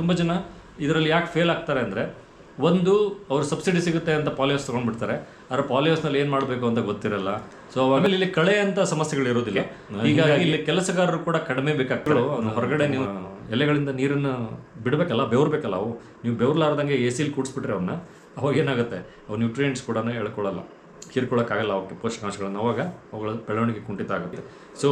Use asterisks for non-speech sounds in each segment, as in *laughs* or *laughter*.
ತುಂಬ ಜನ ಇದರಲ್ಲಿ ಯಾಕೆ ಫೇಲ್ ಆಗ್ತಾರೆ ಅಂದರೆ ಒಂದು ಅವ್ರು ಸಬ್ಸಿಡಿ ಸಿಗುತ್ತೆ ಅಂತ ಪಾಲಿಯೋಸ್ ತೊಗೊಂಡ್ಬಿಡ್ತಾರೆ. ಆದ್ರೆ ಪಾಲಿಯೋಸ್ನಲ್ಲಿ ಏನು ಮಾಡಬೇಕು ಅಂತ ಗೊತ್ತಿರಲ್ಲ. ಸೊ ಆಮೇಲೆ ಇಲ್ಲಿ ಕಳೆ ಅಂತ ಸಮಸ್ಯೆಗಳು ಇರೋದಿಲ್ಲ. ಹೀಗಾಗಿ ಇಲ್ಲಿ ಕೆಲಸಗಾರರು ಕೂಡ ಕಡಿಮೆ ಬೇಕಾಗ್ತದೆ. ಹೊರಗಡೆ ನೀವು ಎಲೆಗಳಿಂದ ನೀರನ್ನು ಬಿಡಬೇಕಲ್ಲ ಬೆವರ್ಬೇಕಲ್ಲ ಅವು. ನೀವು ಬೆವರ್ಲಾರ್ದಂಗೆ ಎ ಸಿಲಿ ಕೂಡಿಸ್ಬಿಟ್ರೆ ಅವನ್ನ ಅವಾಗ ಏನಾಗುತ್ತೆ? ಅವು ನ್ಯೂಟ್ರಿಯೆಂಟ್ಸ್ ಕೂಡ ಹೇಳ್ಕೊಳ್ಳಲ್ಲ ಹೀರ್ಕೊಳ್ಳೋಕ್ಕಾಗಲ್ಲ ಅವಕ್ಕೆ ಪೋಷಕಾಂಶಗಳನ್ನು. ಅವಾಗ ಅವುಗಳ ಬೆಳವಣಿಗೆ ಕುಂಠಿತ ಆಗುತ್ತೆ. ಸೊ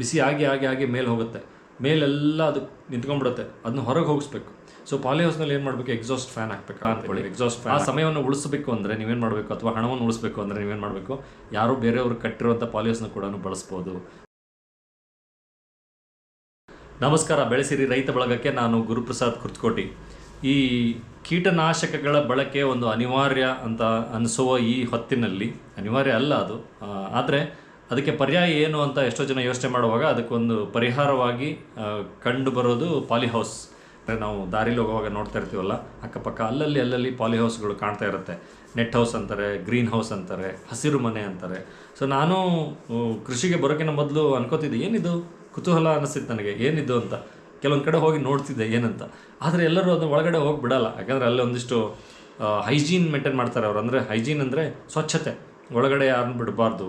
ಬಿಸಿ ಆಗಿ ಆಗಿ ಆಗಿ ಮೇಲೆ ಹೋಗುತ್ತೆ. ಮೇಲೆಲ್ಲ ಅದು ನಿಂತ್ಕೊಂಡ್ಬಿಡುತ್ತೆ. ಅದನ್ನ ಹೊರಗೆ ಹೋಗಿಸ್ಬೇಕು. ಸೊ ಪಾಲಿ ಹೌಸ್ನಲ್ಲಿ ಏನು ಮಾಡಬೇಕು? ಎಕ್ಸಾಸ್ಟ್ ಫ್ಯಾನ್ ಹಾಕ್ಬೇಕು ಅನ್ಕೊಳ್ಳಿ ಎಕ್ಸಾಸ್ಟ್ ಫ್ಯಾನ್ ಆ ಸಮಯವನ್ನು ಉಳಿಸಬೇಕು ಅಂದರೆ ನೀವೇನು ಮಾಡಬೇಕು? ಅಥವಾ ಹಣವನ್ನು ಉಳಿಸಬೇಕು ಅಂದರೆ ನೀವೇನು ಮಾಡಬೇಕು? ಯಾರೋ ಬೇರೆಯವರು ಕಟ್ಟಿರುವಂಥ ಪಾಲಿ ಹೌಸ್ನ ಕೂಡ ಬಳಸ್ಬೋದು. ನಮಸ್ಕಾರ. ಬೆಳೆಸಿರಿ ರೈತ ಬಳಗಕ್ಕೆ ನಾನು ಗುರುಪ್ರಸಾದ್ ಕುರ್ತ್ಕೋಟಿ. ಈ ಕೀಟನಾಶಕಗಳ ಬಳಕೆ ಒಂದು ಅನಿವಾರ್ಯ ಅಂತ ಅನಿಸುವ ಈ ಹೊತ್ತಿನಲ್ಲಿ. ಅನಿವಾರ್ಯ ಅಲ್ಲ ಅದು. ಆದರೆ ಅದಕ್ಕೆ ಪರ್ಯಾಯ ಏನು ಅಂತ ಎಷ್ಟೋ ಜನ ಯೋಚನೆ ಮಾಡುವಾಗ ಅದಕ್ಕೊಂದು ಪರಿಹಾರವಾಗಿ ಕಂಡು ಬರೋದು ಪಾಲಿಹೌಸ್ ಅಂದರೆ ನಾವು ದಾರಿಲಿ ಹೋಗುವಾಗ ನೋಡ್ತಾ ಇರ್ತೀವಲ್ಲ, ಅಕ್ಕಪಕ್ಕ ಅಲ್ಲಲ್ಲಿ ಅಲ್ಲಲ್ಲಿ ಪಾಲಿಹೌಸ್ಗಳು ಕಾಣ್ತಾ ಇರುತ್ತೆ. ನೆಟ್ ಹೌಸ್ ಅಂತಾರೆ, ಗ್ರೀನ್ ಹೌಸ್ ಅಂತಾರೆ, ಹಸಿರು ಮನೆ ಅಂತಾರೆ. ಸೊ ನಾನು ಕೃಷಿಗೆ ಬರೋಕ್ಕಿಂತ ಮೊದಲು ಅನ್ಕೋತಿದ್ದೆ, ಏನಿದು? ಕುತೂಹಲ ಅನಿಸ್ತಿತ್ತು ನನಗೆ, ಏನಿದು ಅಂತ. ಕೆಲವೊಂದು ಕಡೆ ಹೋಗಿ ನೋಡ್ತಿದ್ದೆ, ಏನಂತ. ಆದರೆ ಎಲ್ಲರೂ ಅದನ್ನು ಒಳಗಡೆ ಹೋಗಿ ಬಿಡಲ್ಲ. ಯಾಕಂದರೆ ಅಲ್ಲಿ ಒಂದಿಷ್ಟು ಹೈಜೀನ್ ಮೇಂಟೈನ್ ಮಾಡ್ತಾರೆ ಅವ್ರು. ಅಂದರೆ ಹೈಜೀನ್ ಅಂದರೆ ಸ್ವಚ್ಛತೆ. ಒಳಗಡೆ ಯಾರನ್ನು ಬಿಡಬಾರ್ದು.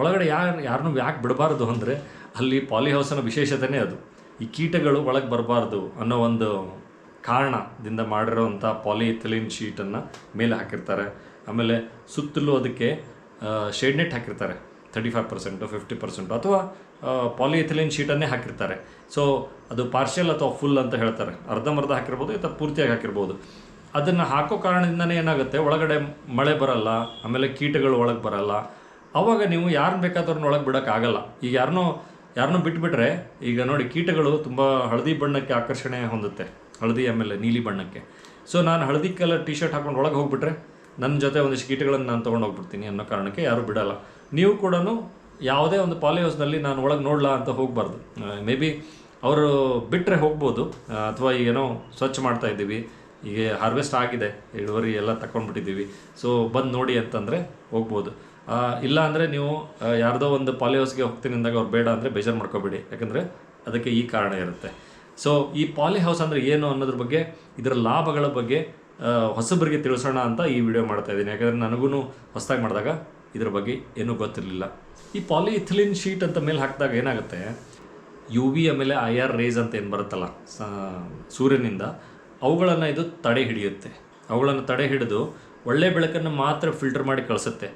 ಒಳಗಡೆ ಯಾರು ಯಾರನ್ನೂ ಯಾಕೆ ಬಿಡಬಾರ್ದು ಅಂದರೆ ಅಲ್ಲಿ ಪಾಲಿಹೌಸ್ನ ವಿಶೇಷತೆನೇ ಅದು. ಈ ಕೀಟಗಳು ಒಳಗೆ ಬರಬಾರ್ದು ಅನ್ನೋ ಒಂದು ಕಾರಣದಿಂದ ಮಾಡಿರೋವಂಥ ಪಾಲಿಥಿಲಿನ್ ಶೀಟನ್ನು ಮೇಲೆ ಹಾಕಿರ್ತಾರೆ. ಆಮೇಲೆ ಸುತ್ತಲೂ ಅದಕ್ಕೆ ಶೇಡ್ ನೆಟ್ ಹಾಕಿರ್ತಾರೆ. Thirty five percent fifty percent ಅಥವಾ ಪಾಲಿಎಥಿಲಿನ್ ಶೀಟನ್ನೇ ಹಾಕಿರ್ತಾರೆ. ಸೊ ಅದು ಪಾರ್ಷಿಯಲ್ ಅಥವಾ ಫುಲ್ ಅಂತ ಹೇಳ್ತಾರೆ. ಅರ್ಧಂಬರ್ಧ ಹಾಕಿರ್ಬೋದು ಅಥವಾ ಪೂರ್ತಿಯಾಗಿ ಹಾಕಿರ್ಬೋದು. ಅದನ್ನು ಹಾಕೋ ಕಾರಣದಿಂದನೇ ಏನಾಗುತ್ತೆ? ಒಳಗಡೆ ಮಳೆ ಬರಲ್ಲ, ಆಮೇಲೆ ಕೀಟಗಳು ಒಳಗೆ ಬರಲ್ಲ ಅವಾಗ ನೀವು ಯಾರನ್ನ ಬೇಕಾದವ್ರನ್ನ ಒಳಗೆ ಬಿಡೋಕ್ಕಾಗಲ್ಲ. ಈಗ ಯಾರನ್ನೋ ಯಾರನ್ನೋ ಬಿಟ್ಬಿಟ್ರೆ, ಈಗ ನೋಡಿ ಕೀಟಗಳು ತುಂಬ ಹಳದಿ ಬಣ್ಣಕ್ಕೆ ಆಕರ್ಷಣೆ ಹೊಂದುತ್ತೆ. ಹಳದಿ ಆಮೇಲೆ ನೀಲಿ ಬಣ್ಣಕ್ಕೆ. ಸೊ ನಾನು ಹಳದಿ ಕಲರ್ ಟಿ ಶರ್ಟ್ ಹಾಕೊಂಡು ಒಳಗೆ ಹೋಗ್ಬಿಟ್ರೆ ನನ್ನ ಜೊತೆ ಒಂದಿಷ್ಟು ಕೀಟಗಳನ್ನು ನಾನು ತೊಗೊಂಡು ಹೋಗ್ಬಿಡ್ತೀನಿ ಅನ್ನೋ ಕಾರಣಕ್ಕೆ ಯಾರೂ ಬಿಡಲ್ಲ. ನೀವು ಕೂಡ ಯಾವುದೇ ಒಂದು ಪಾಲಿ ಹೌಸ್ನಲ್ಲಿ ನಾನು ಒಳಗೆ ನೋಡಲ್ಲ ಅಂತ ಹೋಗಬಾರ್ದು. ಮೇ ಬಿ ಅವರು ಬಿಟ್ಟರೆ ಹೋಗ್ಬೋದು. ಅಥವಾ ಏನೋ ಸ್ವಚ್ಛ ಮಾಡ್ತಾ ಇದ್ದೀವಿ. ಈಗ ಹಾರ್ವೆಸ್ಟ್ ಆಗಿದೆ. ಇಳುವರಿ ಎಲ್ಲ ತಗೊಂಡ್ಬಿಟ್ಟಿದ್ದೀವಿ ಸೊ ಬಂದು ನೋಡಿ ಅಂತಂದರೆ ಹೋಗ್ಬೋದು. ಇಲ್ಲ ಅಂದರೆ ನೀವು ಯಾರದೋ ಒಂದು ಪಾಲಿ ಹೌಸ್ಗೆ ಹೋಗ್ತೀನಿ ಅಂದಾಗ ಅವ್ರು ಬೇಡ ಅಂದರೆ ಬೇಜಾರು ಮಾಡ್ಕೋಬೇಡಿ. ಯಾಕಂದರೆ ಅದಕ್ಕೆ ಈ ಕಾರಣ ಇರುತ್ತೆ. ಸೊ ಈ ಪಾಲಿ ಹೌಸ್ ಅಂದರೆ ಏನು ಅನ್ನೋದ್ರ ಬಗ್ಗೆ, ಇದರ ಲಾಭಗಳ ಬಗ್ಗೆ ಹೊಸಬರಿಗೆ ತಿಳಿಸೋಣ ಅಂತ ಈ ವಿಡಿಯೋ ಮಾಡ್ತಾ ಇದ್ದೀನಿ. ಯಾಕಂದರೆ ನನಗೂ ಹೊಸದಾಗಿ ಮಾಡಿದಾಗ ಇದ್ರ ಬಗ್ಗೆ ಏನೂ ಗೊತ್ತಿರಲಿಲ್ಲ. ಈ ಪಾಲಿಥಿಲಿನ್ ಶೀಟ್ ಅಂತ ಮೇಲೆ ಹಾಕಿದಾಗ ಏನಾಗುತ್ತೆ, ಯು ವಿ ಆಮೇಲೆ ಐ ಆರ್ ರೇಸ್ ಅಂತ ಏನು ಬರುತ್ತಲ್ಲ ಸೂರ್ಯನಿಂದ, ಅವುಗಳನ್ನು ಇದು ತಡೆ ಹಿಡಿಯುತ್ತೆ ಅವುಗಳನ್ನು ತಡೆ ಹಿಡಿದು ಒಳ್ಳೆ ಬೆಳಕನ್ನು ಮಾತ್ರ ಫಿಲ್ಟರ್ ಮಾಡಿ ಕಳಿಸುತ್ತೆ.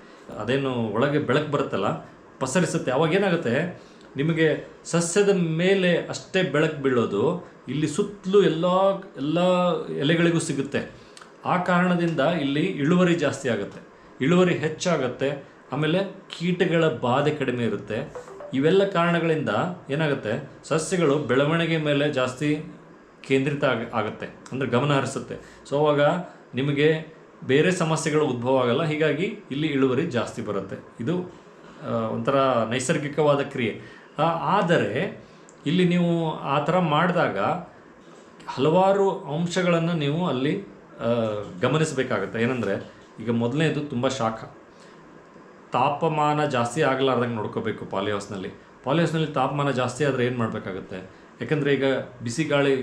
ಅದೇನು ಒಳಗೆ ಬೆಳಕು ಬರುತ್ತಲ್ಲ, ಪಸರಿಸುತ್ತೆ. ಅವಾಗ ಏನಾಗುತ್ತೆ? ನಿಮಗೆ ಸಸ್ಯದ ಮೇಲೆ ಅಷ್ಟೇ ಬೆಳಕು ಬೀಳೋದು, ಇಲ್ಲಿ ಸುತ್ತಲೂ ಎಲ್ಲ ಎಲ್ಲ ಎಲೆಗಳಿಗೂ ಸಿಗುತ್ತೆ. ಆ ಕಾರಣದಿಂದ ಇಲ್ಲಿ ಇಳುವರಿ ಜಾಸ್ತಿ ಆಗುತ್ತೆ. ಇಳುವರಿ ಹೆಚ್ಚಾಗುತ್ತೆ, ಆಮೇಲೆ ಕೀಟಗಳ ಬಾಧೆ ಕಡಿಮೆ ಇರುತ್ತೆ. ಇವೆಲ್ಲ ಕಾರಣಗಳಿಂದ ಏನಾಗುತ್ತೆ? ಸಸ್ಯಗಳು ಬೆಳವಣಿಗೆ ಮೇಲೆ ಜಾಸ್ತಿ ಕೇಂದ್ರಿತ ಆಗ, ಆಗುತ್ತೆ. ಅಂದರೆ ಗಮನ ಹರಿಸುತ್ತೆ. ಸೊ ಅವಾಗ ನಿಮಗೆ ಬೇರೆ ಸಮಸ್ಯೆಗಳು ಉದ್ಭವ ಆಗಲ್ಲ. ಹೀಗಾಗಿ ಇಲ್ಲಿ ಇಳುವರಿ ಜಾಸ್ತಿ ಬರುತ್ತೆ. ಇದು ಒಂಥರ ನೈಸರ್ಗಿಕವಾದ ಕ್ರಿಯೆ. ಆದರೆ ಇಲ್ಲಿ ನೀವು ಆ ಥರ ಮಾಡಿದಾಗ ಹಲವಾರು ಅಂಶಗಳನ್ನು ನೀವು ಅಲ್ಲಿ ಗಮನಿಸಬೇಕಾಗತ್ತೆ. ಏನಂದರೆ, ಈಗ ಮೊದಲನೇದು ತುಂಬ ಶಾಖ. ತಾಪಮಾನ ಜಾಸ್ತಿ ಆಗಲಾರ್ದಂಗೆ ನೋಡ್ಕೋಬೇಕು ಪಾಲಿ ಹೌಸ್ನಲ್ಲಿ ಪಾಲಿ ಹೌಸ್ನಲ್ಲಿ ತಾಪಮಾನ ಜಾಸ್ತಿ ಆದರೆ ಏನು ಮಾಡಬೇಕಾಗುತ್ತೆ? ಯಾಕಂದರೆ ಈಗ ಬಿಸಿ ಗಾಳಿ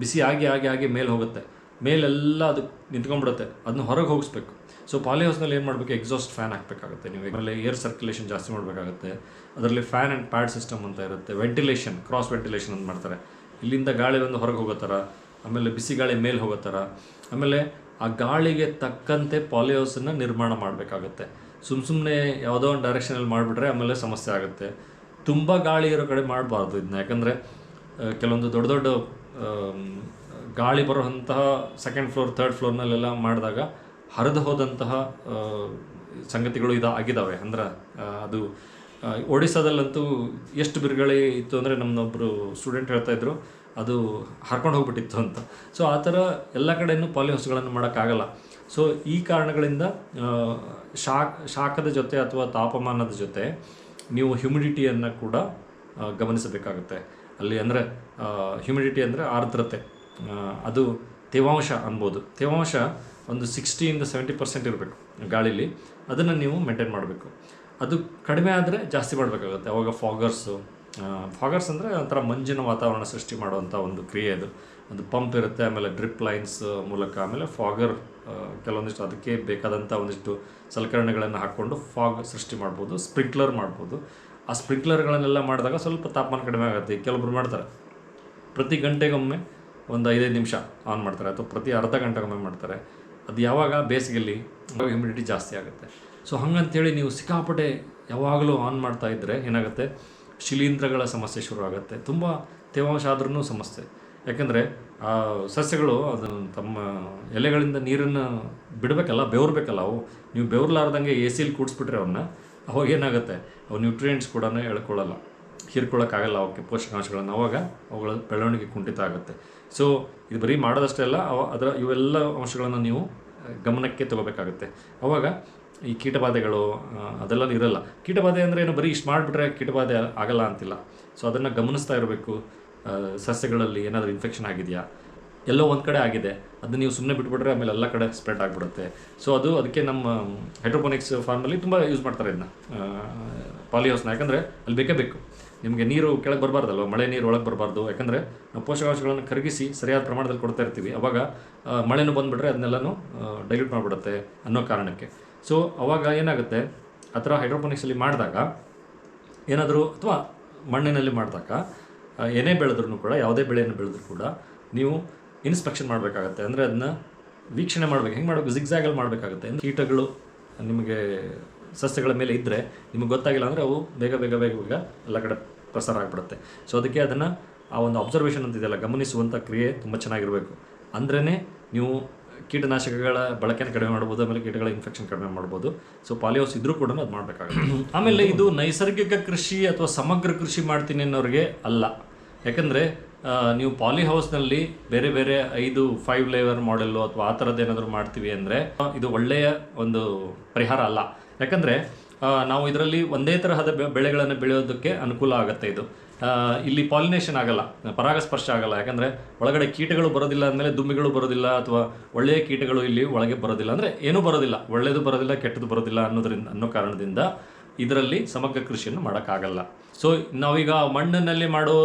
ಬಿಸಿ ಆಗಿ ಆಗಿ ಆಗಿ ಮೇಲೆ ಹೋಗುತ್ತೆ. ಮೇಲೆಲ್ಲ ಅದು ನಿಂತ್ಕೊಂಡ್ಬಿಡುತ್ತೆ. ಅದನ್ನ ಹೊರಗೆ ಹೋಗಿಸ್ಬೇಕು. ಸೊ ಪಾಲಿ ಹೌಸ್ನಲ್ಲಿ ಏನು ಮಾಡಬೇಕು? ಎಕ್ಸಾಸ್ಟ್ ಫ್ಯಾನ್ ಹಾಕಬೇಕಾಗುತ್ತೆ ನೀವು ಆಮೇಲೆ ಏರ್ ಸರ್ಕ್ಯುಲೇಷನ್ ಜಾಸ್ತಿ ಮಾಡಬೇಕಾಗುತ್ತೆ. ಅದರಲ್ಲಿ ಫ್ಯಾನ್ ಆ್ಯಂಡ್ ಪ್ಯಾಡ್ ಸಿಸ್ಟಮ್ ಅಂತ ಇರುತ್ತೆ. ವೆಂಟಿಲೇಷನ್ ಕ್ರಾಸ್ ವೆಂಟಿಲೇಷನ್ ಅಂತ ಮಾಡ್ತಾರೆ. ಇಲ್ಲಿಂದ ಗಾಳಿ ಬಂದು ಹೊರಗೆ ಹೋಗೋ ಥರ ಆಮೇಲೆ ಬಿಸಿ ಗಾಳಿ ಮೇಲೆ ಹೋಗೋ ಥರ ಆಮೇಲೆ ಆ ಗಾಳಿಗೆ ತಕ್ಕಂತೆ ಪಾಲಿ ಹೌಸನ್ನು ನಿರ್ಮಾಣ ಮಾಡಬೇಕಾಗುತ್ತೆ. ಸುಮ್ಮ ಸುಮ್ಮನೆ ಯಾವುದೋ ಒಂದು ಡೈರೆಕ್ಷನಲ್ಲಿ ಮಾಡಿಬಿಟ್ರೆ ಆಮೇಲೆ ಸಮಸ್ಯೆ ಆಗುತ್ತೆ. ತುಂಬ ಗಾಳಿ ಇರೋ ಕಡೆ ಮಾಡಬಾರ್ದು ಇದನ್ನ ಯಾಕಂದರೆ ಕೆಲವೊಂದು ದೊಡ್ಡ ದೊಡ್ಡ ಗಾಳಿ ಬರುವಂತಹ ಸೆಕೆಂಡ್ ಫ್ಲೋರ್ ಥರ್ಡ್ ಫ್ಲೋರ್ನಲ್ಲೆಲ್ಲ ಮಾಡಿದಾಗ ಹರಿದು ಹೋದಂತಹ ಸಂಗತಿಗಳು ಇದು ಆಗಿದ್ದಾವೆ ಅಂದ್ರೆ ಅದು ಒಡಿಸ್ಸಾದಲ್ಲಂತೂ ಎಷ್ಟು ಬಿರುಗಾಳಿ ಇತ್ತು ಅಂದರೆ ನಮ್ಮನ್ನೊಬ್ಬರು ಸ್ಟೂಡೆಂಟ್ ಹೇಳ್ತಾ ಇದ್ರು, ಅದು ಹರ್ಕೊಂಡು ಹೋಗ್ಬಿಟ್ಟಿತ್ತು ಅಂತ. ಸೊ ಆ ಥರ ಎಲ್ಲ ಕಡೆಯೂ ಪಾಲಿ ಹೌಸ್ಗಳನ್ನು ಮಾಡೋಕ್ಕಾಗಲ್ಲ. ಸೊ ಈ ಕಾರಣಗಳಿಂದ ಶಾಕ್, ಶಾಖದ ಜೊತೆ ಅಥವಾ ತಾಪಮಾನದ ಜೊತೆ ನೀವು ಹ್ಯುಮಿಡಿಟಿಯನ್ನು ಕೂಡ ಗಮನಿಸಬೇಕಾಗುತ್ತೆ. ಅಲ್ಲಿ ಅಂದರೆ ಹ್ಯುಮಿಡಿಟಿ ಅಂದರೆ ಆರ್ದ್ರತೆ. ಅದು ತೇವಾಂಶ ಅನ್ಬೋದು. ತೇವಾಂಶ ಒಂದು ಸಿಕ್ಸ್ಟಿಯಿಂದ ಸೆವೆಂಟಿ ಪರ್ಸೆಂಟ್ ಇರಬೇಕು ಗಾಳೀಲಿ. ಅದನ್ನು ನೀವು ಮೇಂಟೈನ್ ಮಾಡಬೇಕು. ಅದು ಕಡಿಮೆ ಆದರೆ ಜಾಸ್ತಿ ಮಾಡಬೇಕಾಗುತ್ತೆ. ಅವಾಗ ಫಾಗರ್ಸು ಫಾಗರ್ಸ್ ಅಂದರೆ ಒಂಥರ ಮಂಜಿನ ವಾತಾವರಣ ಸೃಷ್ಟಿ ಮಾಡುವಂಥ ಒಂದು ಕ್ರಿಯೆ ಅದು. ಒಂದು ಪಂಪ್ ಇರುತ್ತೆ, ಆಮೇಲೆ ಡ್ರಿಪ್ ಲೈನ್ಸ್ ಮೂಲಕ, ಆಮೇಲೆ ಫಾಗರ್ ಕೆಲವೊಂದಿಷ್ಟು ಅದಕ್ಕೆ ಬೇಕಾದಂಥ ಒಂದಿಷ್ಟು ಸಲಕರಣೆಗಳನ್ನು ಹಾಕ್ಕೊಂಡು ಫಾಗ್ ಸೃಷ್ಟಿ ಮಾಡ್ಬೋದು ಸ್ಪ್ರಿಂಕ್ಲರ್ ಮಾಡ್ಬೋದು. ಆ ಸ್ಪ್ರಿಂಕ್ಲರ್ಗಳನ್ನೆಲ್ಲ ಮಾಡಿದಾಗ ಸ್ವಲ್ಪ ತಾಪಮಾನ ಕಡಿಮೆ ಆಗುತ್ತೆ. ಕೆಲವೊಬ್ರು ಮಾಡ್ತಾರೆ. ಪ್ರತಿ ಗಂಟೆಗೊಮ್ಮೆ ಒಂದು ಐದೈದು ನಿಮಿಷ ಆನ್ ಮಾಡ್ತಾರೆ ಅಥವಾ ಪ್ರತಿ ಅರ್ಧ ಗಂಟೆಗೊಮ್ಮೆ ಮಾಡ್ತಾರೆ. ಅದು ಯಾವಾಗ? ಬೇಸಿಗೆಯಲ್ಲಿ ಹ್ಯುಮಿಡಿಟಿ ಜಾಸ್ತಿ ಆಗುತ್ತೆ. ಸೊ ಹಂಗಂತೇಳಿ ನೀವು ಸಿಕ್ಕಾಪಟ್ಟೆ ಯಾವಾಗಲೂ ಆನ್ ಮಾಡ್ತಾ ಇದ್ದರೆ ಏನಾಗುತ್ತೆ? ಶಿಲೀಂಧ್ರಗಳ ಸಮಸ್ಯೆ ಶುರು ಆಗುತ್ತೆ ತುಂಬ ತೇವಾಂಶ ಆದ್ರೂ ಸಮಸ್ಯೆ. ಯಾಕೆಂದರೆ, ಆ ಸಸ್ಯಗಳು ಅದನ್ನು ತಮ್ಮ ಎಲೆಗಳಿಂದ ನೀರನ್ನು ಬಿಡಬೇಕಲ್ಲ, ಬೆವರ್ಬೇಕಲ್ಲ ಅವು. ನೀವು ಬೆವರ್ಲಾರ್ದಂಗೆ ಎ ಸಿಲಿ ಕೂಡಿಸ್ಬಿಟ್ರೆ ಅವನ್ನ ಅವಾಗ ಏನಾಗುತ್ತೆ? ಅವು ನ್ಯೂಟ್ರಿಯೆಂಟ್ಸ್ ಕೂಡ ಎಳ್ಕೊಳ್ಳಲ್ಲ. ಹೀರ್ಕೊಳ್ಳೋಕ್ಕಾಗಲ್ಲ ಅವಕ್ಕೆ ಪೋಷಕಾಂಶಗಳನ್ನು. ಅವಾಗ ಅವುಗಳ ಬೆಳವಣಿಗೆ ಕುಂಠಿತ ಆಗುತ್ತೆ. ಸೊ ಇದು ಬರೀ ಮಾಡೋದಷ್ಟೇ ಅಲ್ಲ, ಅವ ಅದರ ಇವೆಲ್ಲ ಅಂಶಗಳನ್ನು ನೀವು ಗಮನಕ್ಕೆ ತಗೋಬೇಕಾಗುತ್ತೆ. ಅವಾಗ ಈ ಕೀಟಬಾಧೆಗಳು ಅದೆಲ್ಲ ಇರಲ್ಲ. ಕೀಟಬಾಧೆ ಅಂದರೆ ಏನು? ಬರೀ ಇಷ್ಟು ಮಾಡಿಬಿಟ್ರೆ ಕೀಟಬಾಧೆ ಆಗಲ್ಲ ಅಂತಿಲ್ಲ. ಸೊ ಅದನ್ನು ಗಮನಿಸ್ತಾ ಇರಬೇಕು. ಸಸ್ಯಗಳಲ್ಲಿ ಏನಾದರೂ ಇನ್ಫೆಕ್ಷನ್ ಆಗಿದೆಯಾ? ಎಲ್ಲೋ ಒಂದು ಕಡೆ ಆಗಿದೆ. ಅದನ್ನ ನೀವು ಸುಮ್ಮನೆ ಬಿಟ್ಬಿಟ್ರೆ ಆಮೇಲೆ ಎಲ್ಲ ಕಡೆ ಸ್ಪ್ರೆಡ್ ಆಗಿಬಿಡುತ್ತೆ. ಸೊ ಅದು ಅದಕ್ಕೆ ನಮ್ಮ ಹೈಡ್ರೋಪೋನಿಕ್ಸ್ ಫಾರ್ಮಲ್ಲಿ ತುಂಬ ಯೂಸ್ ಮಾಡ್ತಾರೆ ಇದನ್ನ. ಪಾಲಿಹೌಸ್ನ ಯಾಕಂದರೆ ಅಲ್ಲಿ ಬೇಕೇ ಬೇಕು. ನಿಮಗೆ ನೀರು ಕೆಳಗೆ ಬರಬಾರ್ದಲ್ವ? ಮಳೆ ನೀರು ಒಳಗೆ ಬರಬಾರ್ದು. ಯಾಕಂದರೆ ನಾವು ಪೋಷಕಾಂಶಗಳನ್ನು ಕರಗಿಸಿ ಸರಿಯಾದ ಪ್ರಮಾಣದಲ್ಲಿ ಕೊಡ್ತಾ ಇರ್ತೀವಿ. ಅವಾಗ ಮಳೆನೂ ಬಂದುಬಿಟ್ರೆ ಅದನ್ನೆಲ್ಲನೂ ಡೈಲ್ಯೂಟ್ ಮಾಡಿಬಿಡುತ್ತೆ ಅನ್ನೋ ಕಾರಣಕ್ಕೆ. ಸೊ ಅವಾಗ ಏನಾಗುತ್ತೆ? ಆ ಥರ ಹೈಡ್ರೋಪೋನಿಕ್ಸಲ್ಲಿ ಮಾಡಿದಾಗ, ಏನಾದರೂ ಅಥವಾ ಮಣ್ಣಿನಲ್ಲಿ ಮಾಡಿದಾಗ ಏನೇ ಬೆಳೆದ್ರೂ ಕೂಡ, ಯಾವುದೇ ಬೆಳೆಯನ್ನು ಬೆಳೆದ್ರೂ ಕೂಡ, ನೀವು ಇನ್ಸ್ಪೆಕ್ಷನ್ ಮಾಡಬೇಕಾಗತ್ತೆ. ಅಂದರೆ ಅದನ್ನ ವೀಕ್ಷಣೆ ಮಾಡಬೇಕು. ಹೆಂಗೆ ಮಾಡಬೇಕು? ಜಿಗ್ಜಾಗಲ್ಲಿ ಮಾಡಬೇಕಾಗುತ್ತೆ. ಕೀಟಗಳು ನಿಮಗೆ ಸಸ್ಯಗಳ ಮೇಲೆ ಇದ್ದರೆ ನಿಮಗೆ ಗೊತ್ತಾಗಿಲ್ಲ ಅಂದರೆ ಅವು ಬೇಗ ಬೇಗ ಬೇಗ ಬೇಗ ಎಲ್ಲ ಕಡೆ ಪ್ರಸಾರ ಆಗಿಬಿಡುತ್ತೆ. ಸೊ ಅದಕ್ಕೆ ಅದನ್ನು ಆ ಒಂದು ಅಬ್ಸರ್ವೇಷನ್ ಅಂತಿದೆಯಲ್ಲ ಗಮನಿಸುವಂಥ ಕ್ರಿಯೆ ತುಂಬ ಚೆನ್ನಾಗಿರಬೇಕು. ಅಂದ್ರೇ ನೀವು ಕೀಟನಾಶಕಗಳ ಬಳಕೆಯನ್ನು ಕಡಿಮೆ ಮಾಡ್ಬೋದು, ಆಮೇಲೆ ಕೀಟಗಳ ಇನ್ಫೆಕ್ಷನ್ ಕಡಿಮೆ ಮಾಡ್ಬೋದು. ಸೊ ಪಾಲಿಯೋಸ್ ಇದ್ರೂ ಕೂಡ ಅದು ಮಾಡಬೇಕಾಗುತ್ತೆ. ಆಮೇಲೆ ಇದು ನೈಸರ್ಗಿಕ ಕೃಷಿ ಅಥವಾ ಸಮಗ್ರ ಕೃಷಿ ಮಾಡ್ತೀನಿ ಅನ್ನೋರಿಗೆ ಅಲ್ಲ. ಯಾಕಂದರೆ ನೀವು ಪಾಲಿ ಹೌಸ್ನಲ್ಲಿ ಬೇರೆ ಬೇರೆ ಐದು ಫೈವ್ ಲೇವರ್ ಮಾಡೆಲ್ಲು ಅಥವಾ ಆ ಥರದ್ದು ಏನಾದರೂ ಮಾಡ್ತೀವಿ ಅಂದರೆ, ಇದು ಒಳ್ಳೆಯ ಒಂದು ಪರಿಹಾರ ಅಲ್ಲ. ಯಾಕಂದರೆ ನಾವು ಇದರಲ್ಲಿ ಒಂದೇ ತರಹದ ಬೆಳೆಗಳನ್ನು ಬೆಳೆಯೋದಕ್ಕೆ ಅನುಕೂಲ ಆಗುತ್ತೆ ಇದು. ಇಲ್ಲಿ ಪಾಲಿನೇಷನ್ ಆಗಲ್ಲ, ಪರಾಗಸ್ಪರ್ಶ ಆಗಲ್ಲ. ಯಾಕಂದರೆ, ಒಳಗಡೆ ಕೀಟಗಳು ಬರೋದಿಲ್ಲ ಅಂದಮೇಲೆ ದುಮ್ಮಿಗಳು ಬರೋದಿಲ್ಲ ಅಥವಾ ಒಳ್ಳೆಯ ಕೀಟಗಳು ಇಲ್ಲಿ ಒಳಗೆ ಬರೋದಿಲ್ಲ. ಅಂದರೆ ಏನೂ ಬರೋದಿಲ್ಲ. ಒಳ್ಳೆಯದು ಬರೋದಿಲ್ಲ, ಕೆಟ್ಟದ್ದು ಬರೋದಿಲ್ಲ ಅನ್ನೋದ್ರಿಂದ, ಅನ್ನೋ ಕಾರಣದಿಂದ ಇದರಲ್ಲಿ ಸಮಗ್ರ ಕೃಷಿಯನ್ನು ಮಾಡೋಕ್ಕಾಗಲ್ಲ. ಸೊ ನಾವೀಗ ಮಣ್ಣಿನಲ್ಲಿ ಮಾಡೋ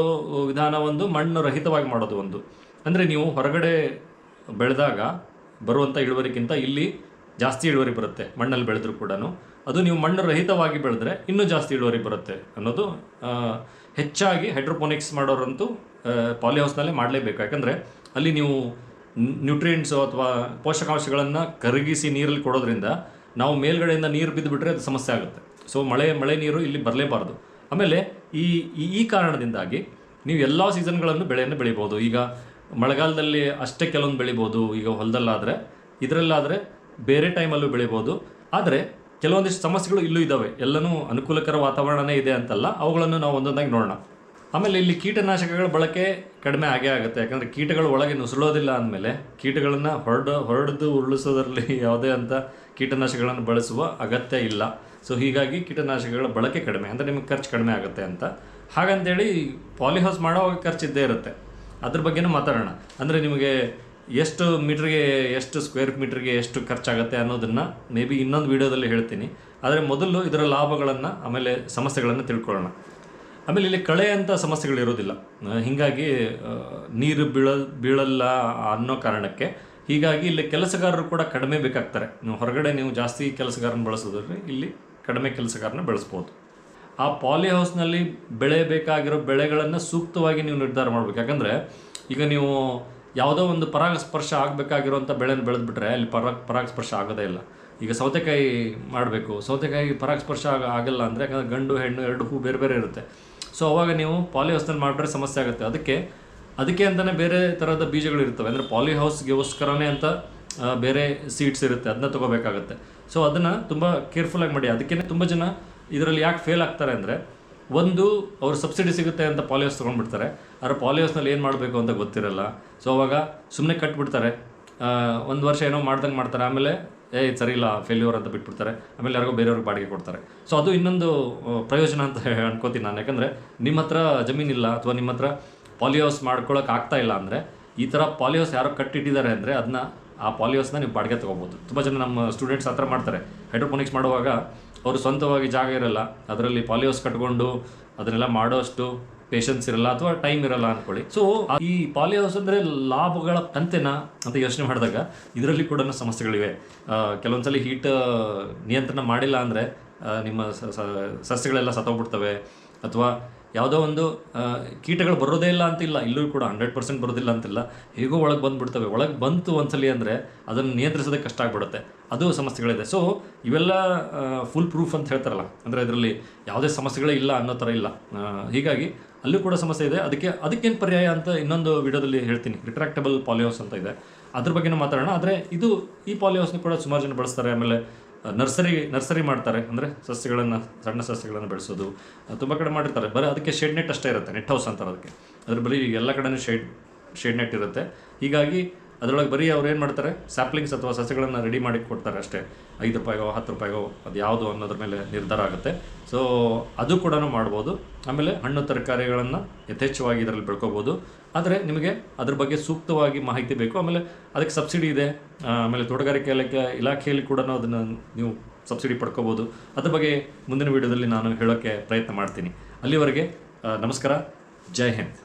ವಿಧಾನ ಒಂದು, ಮಣ್ಣು ರಹಿತವಾಗಿ ಮಾಡೋದು ಒಂದು. ಅಂದರೆ ನೀವು ಹೊರಗಡೆ ಬೆಳೆದಾಗ ಬರುವಂಥ ಇಳುವರಿಗಿಂತ ಇಲ್ಲಿ ಜಾಸ್ತಿ ಇಳುವರಿ ಬರುತ್ತೆ, ಮಣ್ಣಲ್ಲಿ ಬೆಳೆದ್ರೂ ಕೂಡ ಅದು ನೀವು ಮಣ್ಣು ರಹಿತವಾಗಿ ಬೆಳೆದ್ರೆ ಇನ್ನೂ ಜಾಸ್ತಿ ಇಳುವರಿ ಬರುತ್ತೆ ಅನ್ನೋದು ಹೆಚ್ಚಾಗಿ ಹೈಡ್ರೋಪೋನಿಕ್ಸ್ ಮಾಡೋರಂತೂ ಪಾಲಿಹೌಸ್ನಲ್ಲೇ ಮಾಡಲೇಬೇಕು. ಯಾಕಂದರೆ ಅಲ್ಲಿ ನೀವು ನ್ಯೂಟ್ರಿಯೆಂಟ್ಸು ಅಥವಾ ಪೋಷಕಾಂಶಗಳನ್ನು ಕರಗಿಸಿ ನೀರಲ್ಲಿ ಕೊಡೋದ್ರಿಂದ ನಾವು ಮೇಲ್ಗಡೆಯಿಂದ ನೀರು ಬಿದ್ದುಬಿಟ್ರೆ ಅದು ಸಮಸ್ಯೆ ಆಗುತ್ತೆ. ಸೊ ಮಳೆ ಮಳೆ ನೀರು ಇಲ್ಲಿ ಬರಲೇಬಾರ್ದು. ಆಮೇಲೆ ಈ, ಈ- ಕಾರಣದಿಂದಾಗಿ ನೀವು ಎಲ್ಲ ಸೀಸನ್ಗಳನ್ನು ಬೆಳೆಯನ್ನು ಬೆಳಿಬೋದು. ಈಗ ಮಳೆಗಾಲದಲ್ಲಿ ಅಷ್ಟೇ ಕೆಲವೊಂದು ಬೆಳಿಬೋದು. ಈಗ ಹೊಲದಲ್ಲಾದರೆ, ಇದರಲ್ಲಾದರೆ ಬೇರೆ ಟೈಮಲ್ಲೂ ಬೆಳಿಬೋದು. ಆದರೆ ಕೆಲವೊಂದಿಷ್ಟು ಸಮಸ್ಯೆಗಳು ಇಲ್ಲೂ ಇದ್ದಾವೆ. ಎಲ್ಲನೂ ಅನುಕೂಲಕರ ವಾತಾವರಣನೇ ಇದೆ ಅಂತಲ್ಲ, ಅವುಗಳನ್ನು ನಾವು ಒಂದೊಂದಾಗಿ ನೋಡೋಣ. ಆಮೇಲೆ ಇಲ್ಲಿ ಕೀಟನಾಶಕಗಳ ಬಳಕೆ ಕಡಿಮೆ ಆಗೇ ಆಗುತ್ತೆ. ಯಾಕಂದರೆ ಕೀಟಗಳು ಒಳಗೆ ನುಸುಳೋದಿಲ್ಲ ಅಂದಮೇಲೆ ಕೀಟಗಳನ್ನು ಹೊರಡು, ಹೊರಡ್ದು ಉರುಳಿಸೋದ್ರಲ್ಲಿ ಯಾವುದೇ ಅಂತ ಕೀಟನಾಶಕಗಳನ್ನು ಬಳಸುವ ಅಗತ್ಯ ಇಲ್ಲ. ಸೊ ಹೀಗಾಗಿ ಕೀಟನಾಶಕಗಳ ಬಳಕೆ ಕಡಿಮೆ, ಅಂದರೆ ನಿಮಗೆ ಖರ್ಚು ಕಡಿಮೆ ಆಗುತ್ತೆ ಅಂತ. ಹಾಗಂತೇಳಿ ಪಾಲಿಹೌಸ್ ಮಾಡೋವಾಗ ಖರ್ಚು ಇದ್ದೇ ಇರುತ್ತೆ. ಅದ್ರ ಬಗ್ಗೆನೂ ಮಾತಾಡೋಣ. ಅಂದರೆ ನಿಮಗೆ ಎಷ್ಟು ಮೀಟ್ರಿಗೆ, ಎಷ್ಟು ಸ್ಕ್ವೇರ್ ಮೀಟ್ರಿಗೆ ಎಷ್ಟು ಖರ್ಚಾಗುತ್ತೆ ಅನ್ನೋದನ್ನು ಮೇ ಬಿ ಇನ್ನೊಂದು ವೀಡಿಯೋದಲ್ಲಿ ಹೇಳ್ತೀನಿ. ಆದರೆ ಮೊದಲು ಇದರ ಲಾಭಗಳನ್ನು, ಆಮೇಲೆ ಸಮಸ್ಯೆಗಳನ್ನು ತಿಳ್ಕೊಳ್ಳೋಣ. ಆಮೇಲೆ ಇಲ್ಲಿ ಕಳೆ ಅಂತ ಸಮಸ್ಯೆಗಳು ಇರೋದಿಲ್ಲ. ಹೀಗಾಗಿ ನೀರು ಬೀಳ, ಬೀಳಲ್ಲ ಅನ್ನೋ ಕಾರಣಕ್ಕೆ. ಹೀಗಾಗಿ ಇಲ್ಲಿ ಕೆಲಸಗಾರರು ಕೂಡ ಕಡಿಮೆ ಬೇಕಾಗ್ತಾರೆ. ನೀವು ಹೊರಗಡೆ ನೀವು ಜಾಸ್ತಿ ಕೆಲಸಗಾರನ ಬಳಸೋದ್ರೆ ಇಲ್ಲಿ ಕಡಿಮೆ ಕೆಲಸಗಾರನ ಬೆಳೆಸ್ಬೋದು. ಆ ಪಾಲಿ ಹೌಸ್ನಲ್ಲಿ ಬೆಳೆಯಬೇಕಾಗಿರೋ ಬೆಳೆಗಳನ್ನು ಸೂಕ್ತವಾಗಿ ನೀವು ನಿರ್ಧಾರ ಮಾಡಬೇಕು. ಯಾಕಂದರೆ ಈಗ ನೀವು ಯಾವುದೋ ಒಂದು ಪರಾಗಸ್ಪರ್ಶ ಆಗಬೇಕಾಗಿರುವಂಥ ಬೆಳೆನ ಬೆಳೆದ್ಬಿಟ್ರೆ ಅಲ್ಲಿ ಪರಾಗ ಪರಾಗಸ್ಪರ್ಶ ಆಗೋದೇ ಇಲ್ಲ. ಈಗ ಸೌತೆಕಾಯಿ ಮಾಡಬೇಕು. ಸೌತೆಕಾಯಿ ಪರಾಗಸ್ಪರ್ಶ ಆಗ, ಆಗಲ್ಲ ಅಂದರೆ ಯಾಕಂದರೆ ಗಂಡು, ಹೆಣ್ಣು ಎರಡು ಹೂ ಬೇರೆ ಬೇರೆ ಇರುತ್ತೆ. ಸೊ ಅವಾಗ ನೀವು ಪಾಲಿ ಹೌಸ್ನಲ್ಲಿ ಮಾಡಿದ್ರೆ ಸಮಸ್ಯೆ ಆಗುತ್ತೆ. ಅದಕ್ಕೆ ಅದಕ್ಕೆ ಅಂತಲೇ ಬೇರೆ ಥರದ ಬೀಜಗಳು ಇರ್ತವೆ ಅಂದರೆ ಪಾಲಿ ಹೌಸ್ಗೋಸ್ಕರನೇ ಅಂತ ಬೇರೆ ಸೀಟ್ಸ್ ಇರುತ್ತೆ ಅದನ್ನ ತಗೋಬೇಕಾಗುತ್ತೆ. ಸೊ ಅದನ್ನು ತುಂಬ ಕೇರ್ಫುಲ್ಲಾಗಿ ಮಾಡಿ. ಅದಕ್ಕೆ ತುಂಬ ಜನ ಇದರಲ್ಲಿ ಯಾಕೆ ಫೇಲ್ ಆಗ್ತಾರೆ ಅಂದರೆ, ಒಂದು, ಅವ್ರು ಸಬ್ಸಿಡಿ ಸಿಗುತ್ತೆ ಅಂತ ಪಾಲಿಯೋಸ್ ತೊಗೊಂಡ್ಬಿಡ್ತಾರೆ. ಆದರೆ ಪಾಲಿಯೋಸ್ನಲ್ಲಿ ಏನು ಮಾಡಬೇಕು ಅಂತ ಗೊತ್ತಿರಲ್ಲ. ಸೊ ಅವಾಗ ಸುಮ್ಮನೆ ಕಟ್ಬಿಡ್ತಾರೆ. ಒಂದು ವರ್ಷ ಏನೋ ಮಾಡ್ದಂಗೆ ಮಾಡ್ತಾರೆ. ಆಮೇಲೆ, ಏ ಸರಿ ಇಲ್ಲ ಫೇಲ್ಯೂರ್ ಅಂತ ಬಿಟ್ಬಿಡ್ತಾರೆ. ಆಮೇಲೆ ಯಾರಿಗೋ ಬೇರೆಯವ್ರಿಗೆ ಬಾಡಿಗೆ ಕೊಡ್ತಾರೆ. ಸೊ ಅದು ಇನ್ನೊಂದು ಪ್ರಯೋಜನ ಅಂತ *laughs* ಅನ್ಕೋತೀನಿ ನಾನು. ಯಾಕಂದರೆ, ನಿಮ್ಮ ಹತ್ರ ಜಮೀನಿಲ್ಲ ಅಥವಾ ನಿಮ್ಮ ಹತ್ರ ಪಾಲಿಯೋಸ್ ಮಾಡ್ಕೊಳಕ್ಕೆ ಆಗ್ತಾ ಇಲ್ಲ ಅಂದರೆ, ಈ ಥರ ಪಾಲಿಯೋಸ್ ಯಾರೋ ಕಟ್ಟಿಟ್ಟಿದ್ದಾರೆ ಅಂದರೆ ಅದನ್ನ ಆ ಪಾಲಿಹೌಸ್ನ ನೀವು ಬಾಡಿಗೆ ತೊಗೋಬೋದು. ತುಂಬ ಜನ ನಮ್ಮ ಸ್ಟೂಡೆಂಟ್ಸ್ ಆ ಮಾಡ್ತಾರೆ. ಹೈಡ್ರೋಪೋನಿಕ್ಸ್ ಮಾಡುವಾಗ ಅವರು ಸ್ವಂತವಾಗಿ ಜಾಗ ಇರಲ್ಲ. ಅದರಲ್ಲಿ ಪಾಲಿಹೌಸ್ ಕಟ್ಕೊಂಡು ಅದನ್ನೆಲ್ಲ ಮಾಡೋಷ್ಟು ಪೇಷನ್ಸ್ ಇರಲ್ಲ ಅಥವಾ ಟೈಮ್ ಇರಲ್ಲ ಅನ್ಕೊಳ್ಳಿ. ಸೊ ಈ ಪಾಲಿಹೌಸ್ ಅಂದರೆ ಲಾಭಗಳ ಕಂತೆನ ಅಂತ ಯೋಚನೆ ಮಾಡಿದಾಗ ಇದರಲ್ಲಿ ಕೂಡ ಸಮಸ್ಯೆಗಳಿವೆ. ಕೆಲವೊಂದು ಸಲ ಹೀಟ್ ನಿಯಂತ್ರಣ ಮಾಡಿಲ್ಲ ಅಂದರೆ ನಿಮ್ಮ ಸಸ್ಯಗಳೆಲ್ಲ ಸತ್ತೋಗ್ಬಿಡ್ತವೆ. ಅಥವಾ ಯಾವುದೋ ಒಂದು ಕೀಟಗಳು ಬರೋದೇ ಇಲ್ಲ ಅಂತಿಲ್ಲ, ಇಲ್ಲೂ ಕೂಡ ಹಂಡ್ರೆಡ್ ಪರ್ಸೆಂಟ್ ಬರೋದಿಲ್ಲ ಅಂತಿಲ್ಲ. ಹೇಗೋ ಒಳಗೆ ಬಂದುಬಿಡ್ತವೆ. ಒಳಗೆ ಬಂತು ಒಂದ್ಸಲಿ ಅಂದರೆ ಅದನ್ನು ನಿಯಂತ್ರಿಸೋದಕ್ಕೆ ಕಷ್ಟ ಆಗಿಬಿಡುತ್ತೆ. ಅದು ಸಮಸ್ಯೆಗಳಿದೆ. ಸೊ ಇವೆಲ್ಲ ಫುಲ್ ಪ್ರೂಫ್ ಅಂತ ಹೇಳ್ತಾರಲ್ಲ. ಅಂದರೆ ಇದರಲ್ಲಿ ಯಾವುದೇ ಸಮಸ್ಯೆಗಳೇ ಇಲ್ಲ ಅನ್ನೋ ಥರ ಇಲ್ಲ. ಹೀಗಾಗಿ ಅಲ್ಲೂ ಕೂಡ ಸಮಸ್ಯೆ ಇದೆ. ಅದಕ್ಕೆ, ಅದಕ್ಕೇನು ಪರ್ಯಾಯ ಅಂತ ಇನ್ನೊಂದು ವಿಡಿಯೋದಲ್ಲಿ ಹೇಳ್ತೀನಿ. ರಿಟ್ರಾಕ್ಟಬಲ್ ಪಾಲಿಹೌಸ್ ಅಂತ ಇದೆ. ಅದ್ರ ಬಗ್ಗೆನೂ ಮಾತಾಡೋಣ. ಆದರೆ ಇದು ಈ ಪಾಲಿಹೌಸ್ನ ಕೂಡ ಸುಮಾರು ಜನ ಬಳಸ್ತಾರೆ. ಆಮೇಲೆ ನರ್ಸರಿ ನರ್ಸರಿ ಮಾಡ್ತಾರೆ. ಅಂದರೆ ಸಸ್ಯಗಳನ್ನು, ಸಣ್ಣ ಸಸ್ಯಗಳನ್ನು ಬೆಳೆಸೋದು ತುಂಬ ಕಡೆ ಮಾಡಿರ್ತಾರೆ. ಬರೀ ಅದಕ್ಕೆ ಶೇಡ್ ನೆಟ್ ಅಷ್ಟೇ ಇರುತ್ತೆ, ನೆಟ್ ಹೌಸ್ ಅಂತಾರೆ ಅದಕ್ಕೆ. ಅದ್ರ ಬರೀ ಎಲ್ಲ ಕಡೆಯೂ ಶೇಡ್ ಶೇಡ್ ನೆಟ್ ಇರುತ್ತೆ. ಹೀಗಾಗಿ ಅದರೊಳಗೆ ಬರೀ ಅವ್ರು ಏನು ಮಾಡ್ತಾರೆ? ಸ್ಯಾಪ್ಲಿಂಗ್ಸ್ ಅಥವಾ ಸಸ್ಯಗಳನ್ನು ರೆಡಿ ಮಾಡಿ ಕೊಡ್ತಾರೆ ಅಷ್ಟೇ. ಐದು ರೂಪಾಯಿಗೋ, ಹತ್ತು ರೂಪಾಯಿಗೋ, ಅದು ಯಾವುದು ಅನ್ನೋದ್ರ ಮೇಲೆ ನಿರ್ಧಾರ ಆಗುತ್ತೆ. ಸೊ ಅದು ಕೂಡ ಮಾಡ್ಬೋದು. ಆಮೇಲೆ ಹಣ್ಣು ತರಕಾರಿಗಳನ್ನು ಯಥೇಚ್ಛವಾಗಿ ಇದರಲ್ಲಿ ಬೆಳ್ಕೋಬೋದು. ಆದರೆ ನಿಮಗೆ ಅದ್ರ ಬಗ್ಗೆ ಸೂಕ್ತವಾಗಿ ಮಾಹಿತಿ ಬೇಕು. ಆಮೇಲೆ ಅದಕ್ಕೆ ಸಬ್ಸಿಡಿ ಇದೆ. ಆಮೇಲೆ ತೋಟಗಾರಿಕೆ ಇಲಾಖೆ, ಇಲಾಖೆಯಲ್ಲಿ ಕೂಡ ಅದನ್ನು ನೀವು ಸಬ್ಸಿಡಿ ಪಡ್ಕೋಬೋದು. ಅದ್ರ ಬಗ್ಗೆ ಮುಂದಿನ ವಿಡಿಯೋದಲ್ಲಿ ನಾನು ಹೇಳೋಕ್ಕೆ ಪ್ರಯತ್ನ ಮಾಡ್ತೀನಿ. ಅಲ್ಲಿವರೆಗೆ ನಮಸ್ಕಾರ. ಜೈ ಹಿಂದ್.